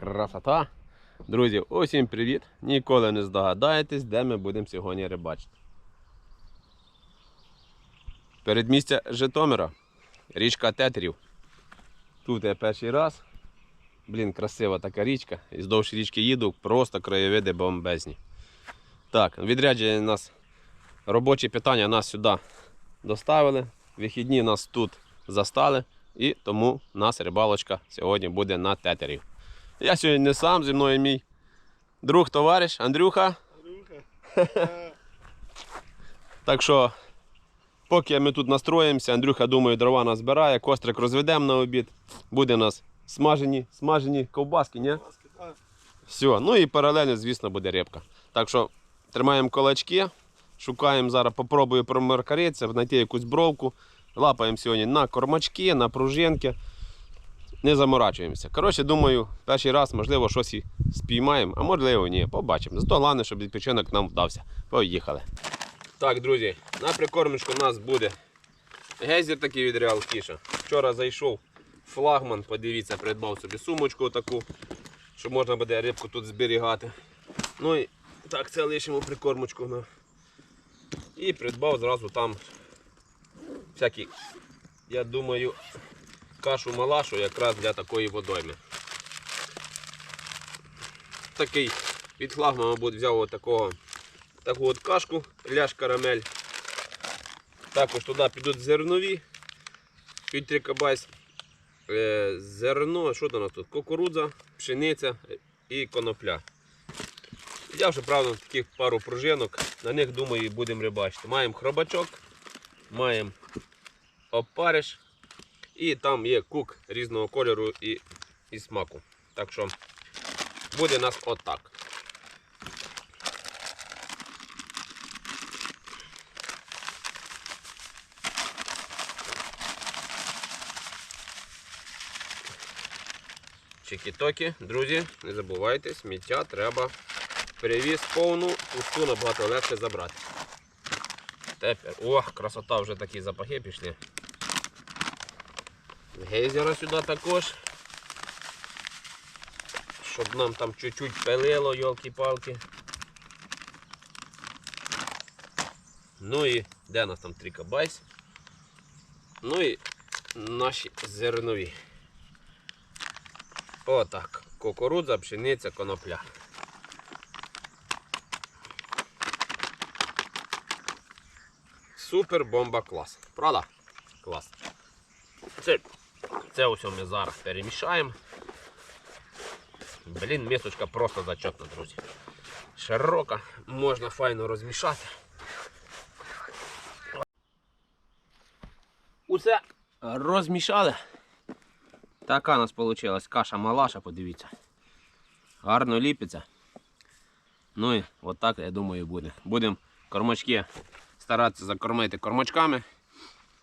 Красота. Друзі, усім привіт! Ніколи не здогадаєтесь, де ми будемо сьогодні рибачити. Передмістя Житомира, річка Тетерів. Тут я перший раз. Блін, красива така річка. І здовж річки їду, просто краєвиди бомбезні. Так, відрядження нас робочі питання нас сюди доставили. Вихідні нас тут застали. І тому нас рибалочка сьогодні буде на тетерів. Я сьогодні не сам, зі мною мій друг, товариш Андрюха. Так що, поки ми тут настроїмося, Андрюха, думаю, дрова нас збирає, кострик розведемо на обід. Буде у нас смажені, смажені ковбаски, ні? Все, ну і паралельно, звісно, буде рибка. Так що тримаємо кулачки, шукаємо зараз, попробую промаркаритися, знайти якусь бровку. Лапаємо сьогодні на кормачки, на пружинки. Не заморачуємося. Коротше, думаю, перший раз, можливо, щось і спіймаємо, а можливо, ні. Побачимо. Зато головне, щоб відпочинок нам вдався. Поїхали. Так, друзі, на прикормочку у нас буде гейзер такий від Real Fish. Вчора зайшов флагман, подивіться, придбав собі сумочку таку, щоб можна буде рибку тут зберігати. Ну і так, це лишимо прикормочку. на. І придбав зразу там всякі, я думаю, кашу малашу якраз для такої водойми. Такий від мабуть, взяв от такого, таку от кашку, ляж карамель. Також туди підуть зернові. Під трикабайс. Е, зерно, що там нас тут? Кукурудза, пшениця і конопля. Взяв, ще, правда, таких пару пружинок, на них, думаю, будемо рибачити. Маємо хробачок, маємо опариш і там є кук різного кольору і, і смаку. Так що буде нас отак. Чики-токи, друзі, не забувайте, сміття треба перевіз повну, пусту набагато легше забрати. Тепер, ох, красота, вже такі запахи пішли. Гейзера сюди також. Щоб нам там чуть-чуть пилило, йолки-палки. Ну і де у нас там трикабайс? Ну і наші зернові. Отак. Кукурудза, пшениця, конопля. Супер бомба клас. Правда? Клас. Це, це ось ми зараз перемішаємо. Блін, місочка просто зачетна, друзі. Широка, можна файно розмішати. Усе розмішали. Така у нас вийшла каша малаша, подивіться. Гарно ліпиться. Ну і отак, я думаю, буде. Будемо кормачки старатися закормити кормачками.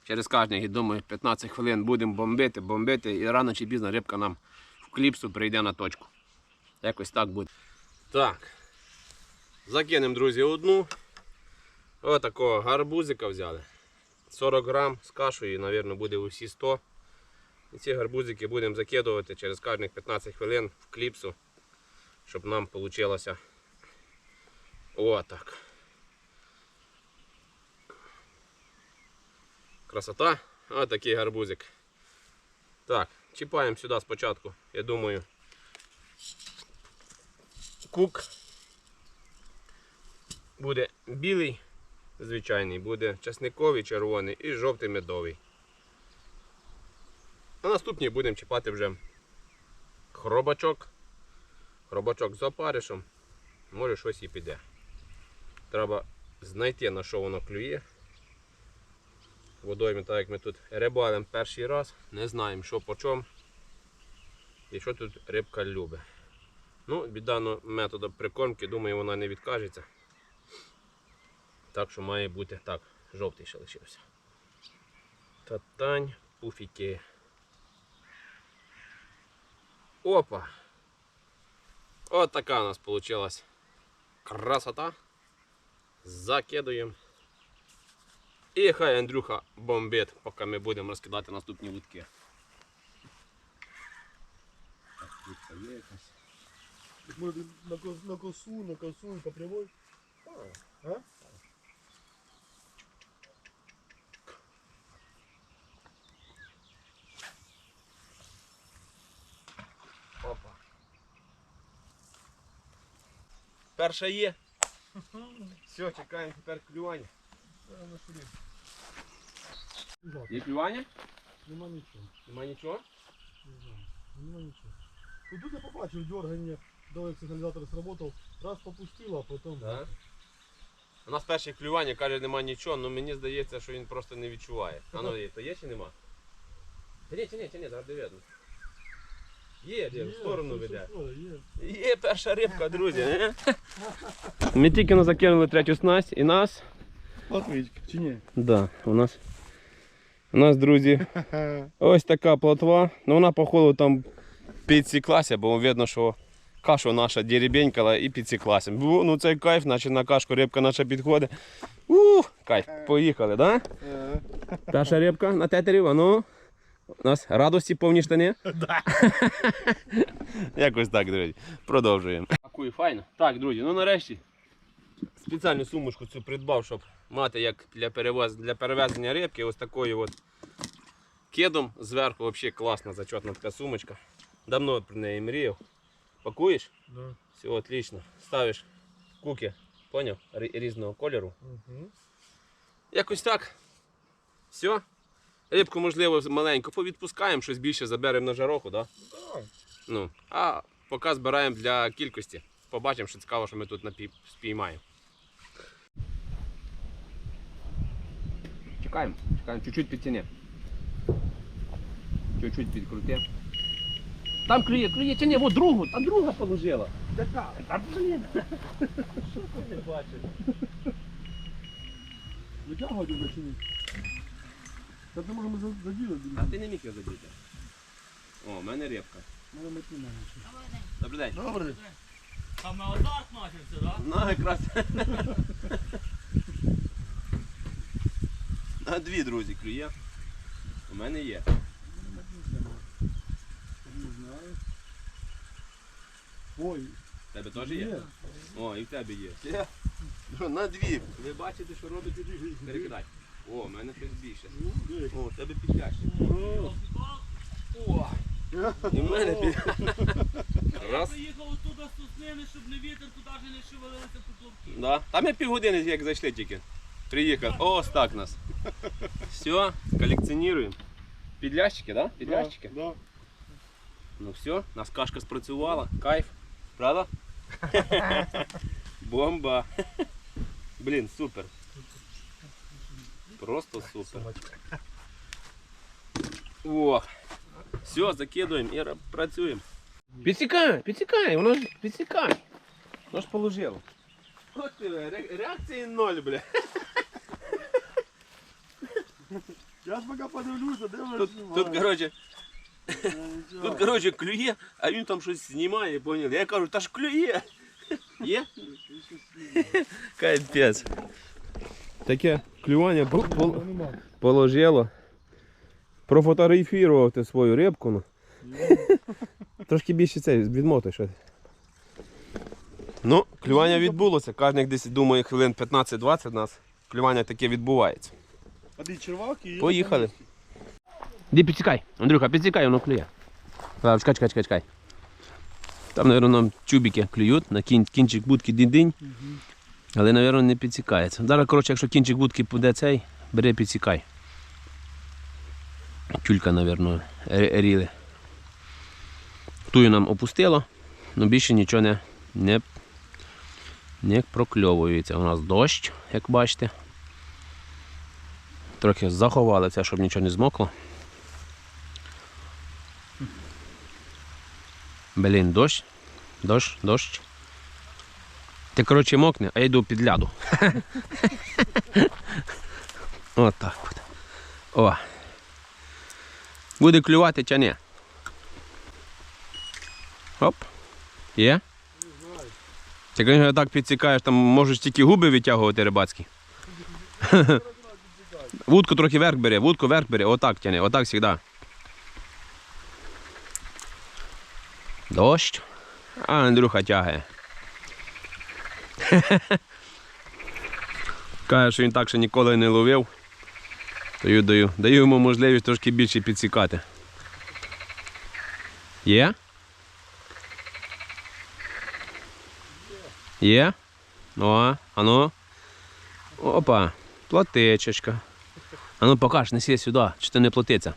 Через кожних, я думаю, 15 хвилин будемо бомбити, бомбити і рано чи пізно рибка нам в кліпсу прийде на точку. Якось так буде. Так. Закинемо, друзі, одну. Отакого гарбузика взяли. 40 грам з кашею, мабуть, буде усі 100. І ці гарбузики будемо закидувати через кожних 15 хвилин в кліпсу, щоб нам вийшло отак. Красота. Ось такий гарбузик. Так, чіпаємо сюди спочатку, я думаю, кук. Буде білий, звичайний, буде часниковий, червоний і жовтий медовий. А наступні будемо чіпати вже хробачок. Хробачок з опаришем. Може щось і піде. Треба знайти на що воно клює. Водоймі, так як ми тут рибалимо перший раз, не знаємо що по чому і що тут рибка любить. Ну, від даного методу прикормки, думаю, вона не відкажеться. Так що має бути так, жовтий ще лишився. Татань, пуфіки. Опа! От така у нас вийшла красота. Закидуємо. І хай Андрюха бомбить, поки ми будемо розкидати наступні вудки. Так, вудка є якась. Может, на, кос- на косу, на косу и по прямой? А? Опа. Перша є. Все, чекаємо тепер клювання. Да, на. Є клювання? Нема нічого. Нема нічого? Не знаю. Нема нічого. Ну тут я побачив дергання, давай сигналізатор сработав. Раз попустила, а потім. Да. У нас перше клювання, каже, нема нічого, але мені здається, що він просто не відчуває. А ну є, то є чи нема? Та ні, ні, ні, завжди видно. Є, де, в сторону веде. є. Є перша рибка, друзі. Ми тільки закинули третю снасть і нас. Отвічка, чи ні? Да, у нас. У нас, друзі, ось така плотва. Ну вона походу там підсіклася, бо видно, що каша наша деребенькала і підсіклася. Бу, Ну це кайф, наче на кашку рибка наша підходить. Ух, кайф, поїхали, да? Перша рибка на тетері, а ну. У нас радості повні штани. Якось так, друзі. Продовжуємо. Файно. Так, друзі, ну нарешті спеціальну сумочку цю придбав, щоб мати як для, перевез... для перевезення рибки. Ось такою от кедом зверху взагалі класна зачетна така сумочка. Давно про неї мріяв. Пакуєш? Да. Все, отлично. Ставиш куки, поняв? Різного кольору. Угу. Якось так. Все. Рибку, можливо, маленько повідпускаємо, щось більше заберемо на жароху, да? Так. Ну, а поки збираємо для кількості. Побачимо, що цікаво, що ми тут спіймаємо. Чекаємо, чекаємо, чуть-чуть підтяни. Чуть-чуть підкрути. Там клює, клює, чи ні, от другу, там друга положила. Яка? Та блін. Що ти не бачиш? Витягувати вже чи ні? Та ти можемо за- А ти не міг його задіти. О, в мене рибка. Мене мети немає. Добрий день. Добре. Саме азарт начався, так? Ну, якраз. На дві, друзі, клює. У мене є. Не знаю. Ой, В тебе теж є? є. О, і в тебе є. Є. На дві. Ви бачите, що робить? Перекидай. О, у мене щось більше. Ну? О, в тебе підляще. О, О, і в мене під... Я приїхав оттуда з Соснини, щоб не вітер, туди вже не шевелилися потовки. Да. Там ми півгодини як зайшли тільки. Приїхав. Ось так нас. Все, колекціонуємо. Підлящики, да? Підлящики? Да. Ну все, нас кашка спрацювала. Кайф. Правда? Бомба. Блін, супер. Просто супер. О, все, закидуємо і ра- працюємо. Підсікай, підсікай, воно ж підсікай. Воно ж положило. От ти, ре- реакції ноль, бля. Ж поки подивлюся, де Тут, тут, коротше, тут, коротше, клює, а він там щось знімає, поняли? Я кажу, та ж клює. Є? Капець. Таке клювання по- по- положило. Профотографував ти свою рибку. Ну. Трошки більше цей відмотуй щось. Ну, клювання відбулося. Кожних десь думаю хвилин 15-20 у нас клювання таке відбувається. Ти червак і... Поїхали. Іди підсікай, Андрюха, підсікай, воно клює. А, чекай, чекай, чекай, чекай. Там, мабуть, нам чубики клюють, на кін, кінчик будки дінь-дінь. Але, мабуть, не підсікається. Зараз, коротше, якщо кінчик будки буде цей, бери підсікай. Тюлька, мабуть, ріли. Тую нам опустило, але більше нічого не, не, не прокльовується. У нас дощ, як бачите. Трохи заховали це, щоб нічого не змокло. Блін, дощ. Дощ, дощ. Ти, коротше, мокне, а я йду під ляду. От так от. О. Буде клювати чи ні? Оп. Є? Ти, звісно, так підсікаєш, там можеш тільки губи витягувати рибацькі. Вудку трохи вверх бери, вудку вверх бери, отак тяни, отак завжди. Дощ. А Андрюха тягає. Каже, що він так ще ніколи не ловив. Я даю, даю йому можливість трошки більше підсікати. Є? Є? О, ану. Опа, плотичечка. Ану покаж, неси сюди, чи то не плотиться.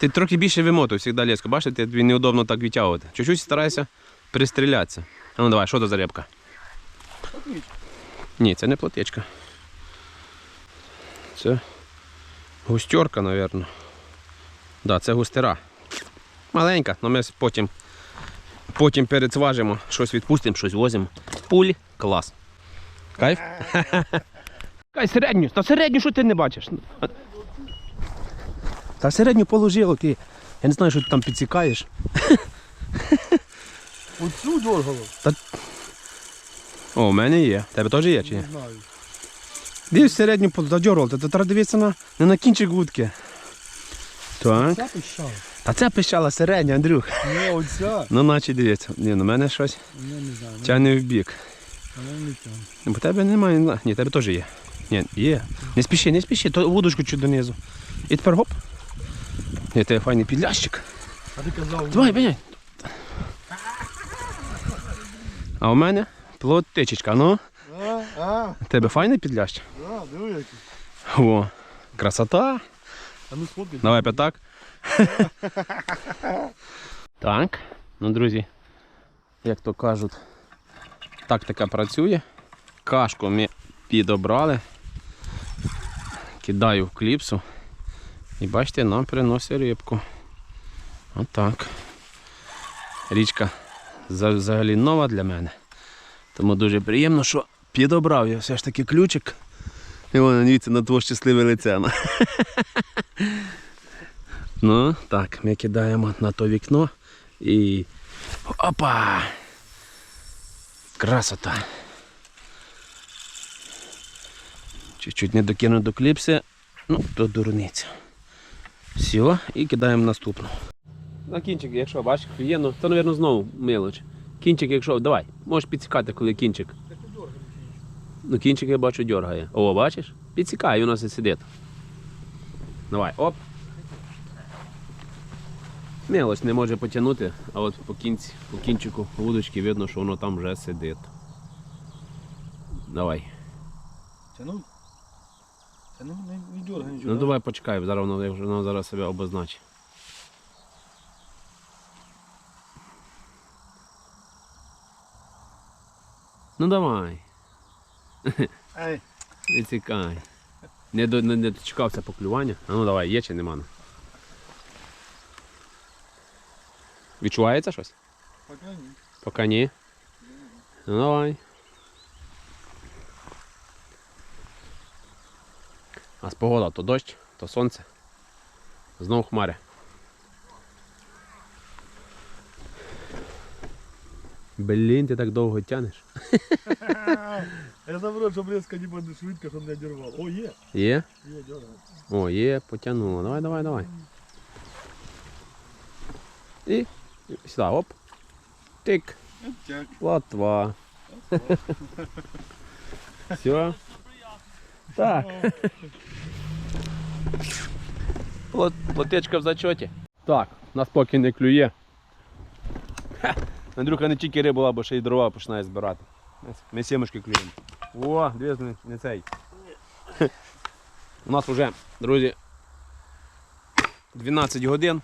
Ти трохи більше вимотуй завжди леску. Бачите, тобі неудобно так відтягувати. Чуть-чуть старайся пристрілятися. А ну давай, що це за рибка? Ні, це не плотечка. Це густерка, мабуть. Да, це густера. Маленька, але ми потім, потім перецважимо, щось відпустимо, щось возимо. Пуль, клас. Кайф? Кай середню, та середню, що ти не бачиш? Та середню положило ти. Я не знаю, що ти там підсікаєш. Оцю дергало? О, у мене є. Тебе теж є чи ні? Не знаю. Дивись середню задьорував, то треба дивитися на, не на кінчик вудки. Так. Ця пищала? Та це пищала середня, Андрюх. Ні, оця. Ну, наче дивіться. Ні, ну мене щось Я не знаю. тягне в бік. Вона не тягне. Ну, Бо тебе немає. Ні, тебе теж є. Ні, є. Не спіши, не спіши, то вудочку чуть донизу. І тепер гоп. Ні, тебе файний підлящик. А ти казав, Давай, бігай. А у мене плотичечка. Ну, тебе файний підлящ? а, диви який. О, красота. А ну сфоткай. Давай п'ятак. так. Ну, друзі, як то кажуть, тактика працює. Кашку ми підобрали. Кидаю в кліпсу. І бачите, нам приносить рибку. Отак. Річка взагалі нова для мене. Тому дуже приємно, що підобрав я все ж таки ключик. І воно дивіться на твоє щасливе лице. Ну, так, ми кидаємо на то вікно і. Опа! Красота! Чуть-чуть не докину до кліпси, ну, то дурниця. Все, і кидаємо наступну. На кінчик, якщо бачиш, є, ну, то, мабуть, знову мелоч. Кінчик, якщо, давай, можеш підсікати, коли кінчик. Ну, кінчик я бачу дергає. О, бачиш? Підсікає, у нас і сидить. Давай, оп. Мелоч не може потягнути, а от по, кінці, по кінчику вудочки видно, що воно там вже сидить. Давай. Тянув? Тянув, не, не дергай нічого. Ну давай почекай, зараз воно, воно зараз себе обозначить. Ну давай, Ей, не цікай. Не, до, не, не дочекався поклювання. А ну давай, є чи нема? ну? Відчувається щось? пока ні. Поки ні. Ну давай. А з погода то дощ, то сонце. Знов хмари. Блін, ти так довго тянеш. Я забрав, щоб резко не буде швидко, щоб не дірвав. О, є. Є? Є, дергай. О, є, потягнуло. Давай, давай, давай. І сюди, оп. Тик. Так. Платва. Все. Так. Плот, плотечка в зачоті. Так, нас поки не клює. Ха, Андрюха не тільки рибу, або ще й дрова починає збирати. Ми- сімочки клюємо. О, дивись, не, не цей. У нас вже, друзі, 12 годин.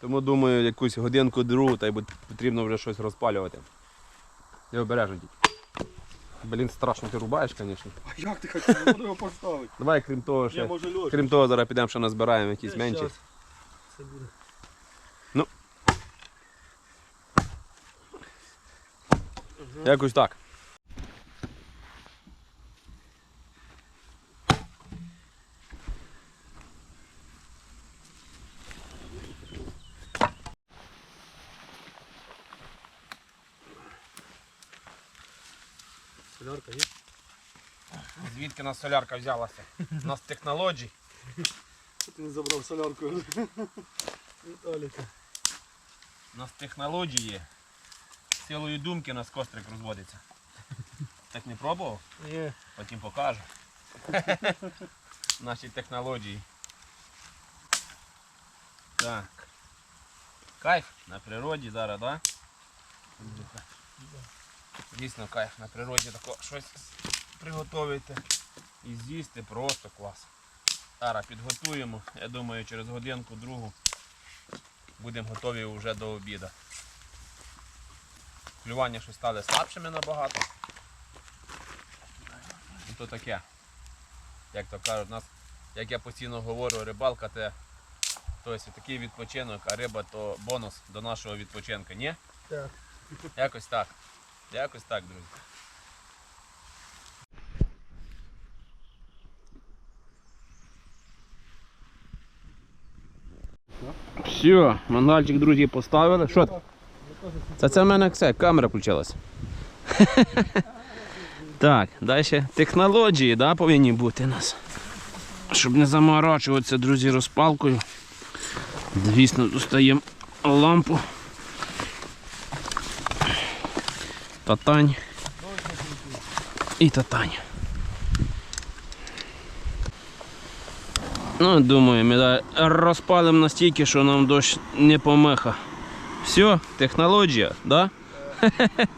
Тому думаю, якусь годинку другу та й потрібно вже щось розпалювати. Я обережно тільки. Блін, страшно ти рубаєш, звісно. А як ти хочеш? Треба його поставити. Давай, крім того, Я ще. може льош. Крім того, зараз підемо ще назбираємо якісь Я менші. щас. Це буде. Якось так. Солярка є? Звідки нас солярка взялася? У нас технологій. Що ти не забрав солярку? Віталіка. У нас технології. Силою думки у нас кострик розводиться. Так не пробував? Ні. Потім покажу. Наші технології. Так. Кайф на природі зараз, так? Да? Дійсно кайф на природі тако щось приготувати і з'їсти просто клас. Зараз підготуємо. Я думаю, через годинку другу будемо готові вже до обіду. Клювання щось стали слабшими набагато. І то таке. Як то кажуть, нас, як я постійно говорю, рибалка це тобто, такий відпочинок, а риба то бонус до нашого відпочинку, ні? Так. Якось так. Якось так, друзі. Все, мангальчик, друзі, поставили. Що? Це це в мене все, камера включилась. так, далі технології да, повинні бути у нас. Щоб не заморачуватися, друзі, розпалкою. Звісно, достаємо лампу. Татань. І татань. Ну, думаю, ми розпалимо настільки, що нам дощ не помеха. Все, технологія, да?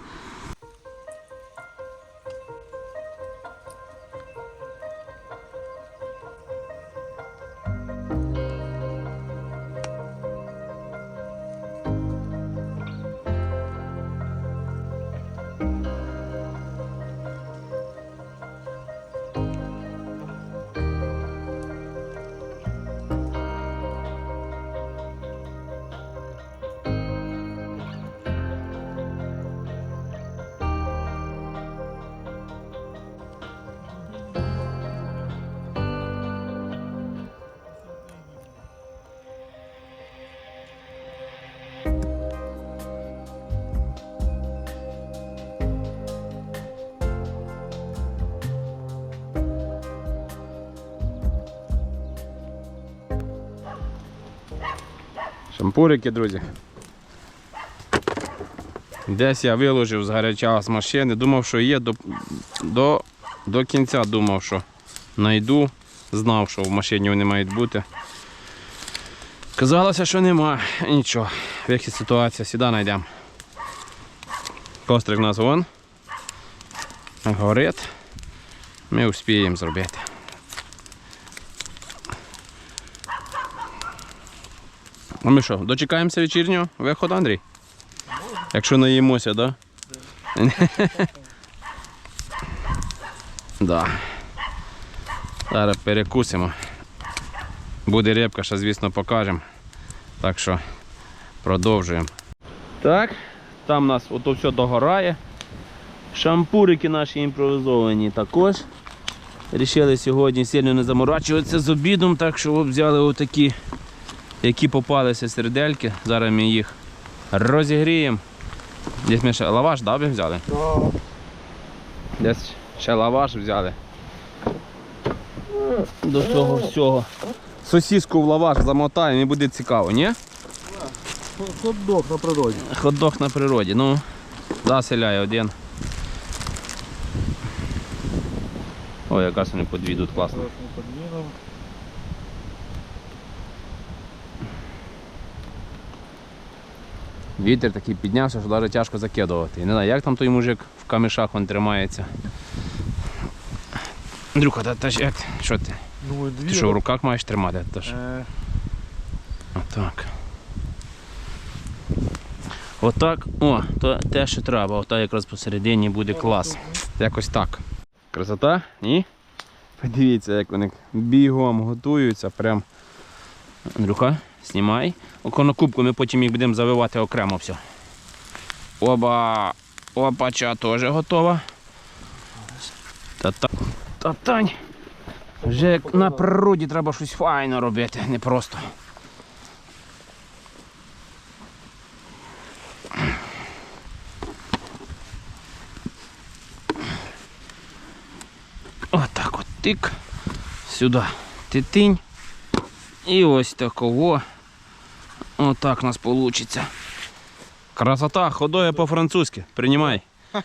Шампурики, друзі. Десь я виложив з гаряча з машини, думав, що є до, до, до кінця думав, що знайду, знав, що в машині вони мають бути. Казалося, що нема. Нічого. Вихід ситуація, сюди знайдемо. Кострик у нас вон. Горить. Ми успіємо зробити. А ми що, дочекаємося вечірнього виходу, Андрій? Якщо наїмося, так? Да? Зараз перекусимо. Буде рибка, ще, звісно, покажемо. Так що продовжуємо. Так, там у нас ото все догорає. Шампурики наші імпровізовані також. Рішили сьогодні сильно не заморачуватися з обідом, так що взяли отакі які попалися сердельки. Зараз ми їх розігріємо. Десь ми ще лаваш, да, взяли? Десь ще лаваш взяли. До цього всього. Сосіску в лаваш замотаємо і буде цікаво, ні? Хот-дог на природі. Хот-дог на природі. Ну, заселяє один. Ой, якраз вони по дві йдуть класно. Зараз ми підмінимо. Вітер такий піднявся, що навіть тяжко закидувати. І Не знаю, як там той мужик в камішах він тримається. Андрюха, та, та ж як? Що ти? Дві. Ти що в руках маєш тримати? Та ж. Е, Отак. Отак. О, то те, що треба. Отак якраз посередині буде клас. Якось так. Красота? Ні? Подивіться, як вони бігом готуються. Прям. Андрюха, знімай. Оконокубку ми потім їх будемо завивати окремо все. Оба. Опача теж готова. Та-та. Та-тань. Вже як на природі треба щось файно робити, не просто. Отак от тик. Сюди титинь. І ось такого. Отак у нас вийде. Красота, ходує по-французьки. Приймай.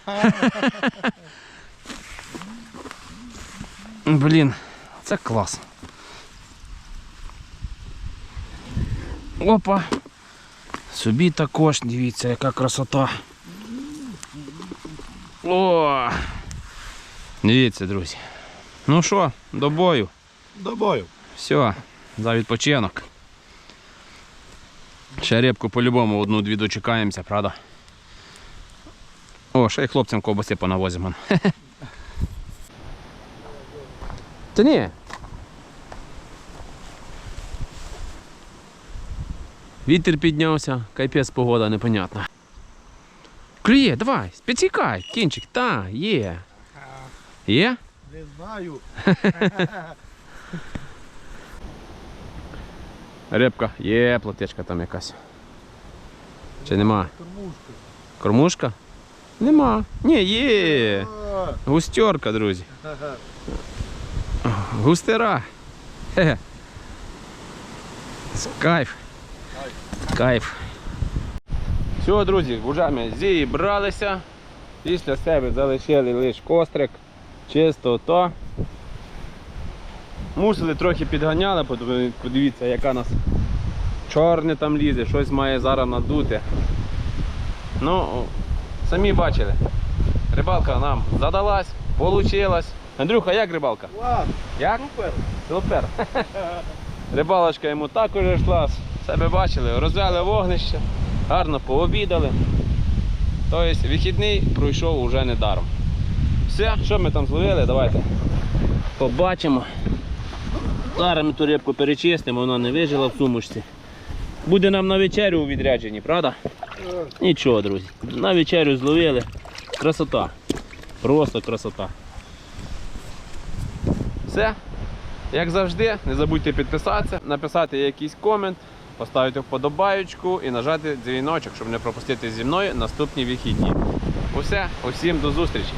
Блін, це клас. Опа. Собі також, дивіться, яка красота. О! Дивіться, друзі. Ну що, до бою. До бою. Все, За відпочинок. Ще рибку по-любому одну-дві дочекаємося, правда? О, ще й хлопцям ковбаси понавозимо. Та ні. Вітер піднявся, кайпець погода непонятна. Клює, давай, підсікай, кінчик, та, є. Є? Не знаю. Рибка, є плотечка там якась. Чи нема? Кормушка. Кормушка? Нема. Ні, є. Густерка, друзі. Густера. Хе-хе. З- Кайф. Кайф. Все, друзі, вже зібралися. Після себе залишили лише кострик. Чисто то. Мусили трохи підганяли, подивіться, яка нас чорне там лізе, щось має зараз надути. Ну, самі бачили. Рибалка нам задалась, получилась. Андрюха, як рибалка? Клас. Як? Супер. Супер. Рибалочка йому також йшла. Себе бачили, розвели вогнище, гарно пообідали. Тобто вихідний пройшов уже недаром. Все, що ми там зловили, давайте побачимо. Зараз ми ту рибку перечистимо, вона не вижила в сумочці. Буде нам на вечерю у відрядженні, правда? Нічого, друзі. На вечерю зловили. Красота. Просто красота. Все. Як завжди, не забудьте підписатися, написати якийсь комент, поставити вподобаючку і нажати дзвіночок, щоб не пропустити зі мною наступні вихідні. Усе, усім до зустрічі!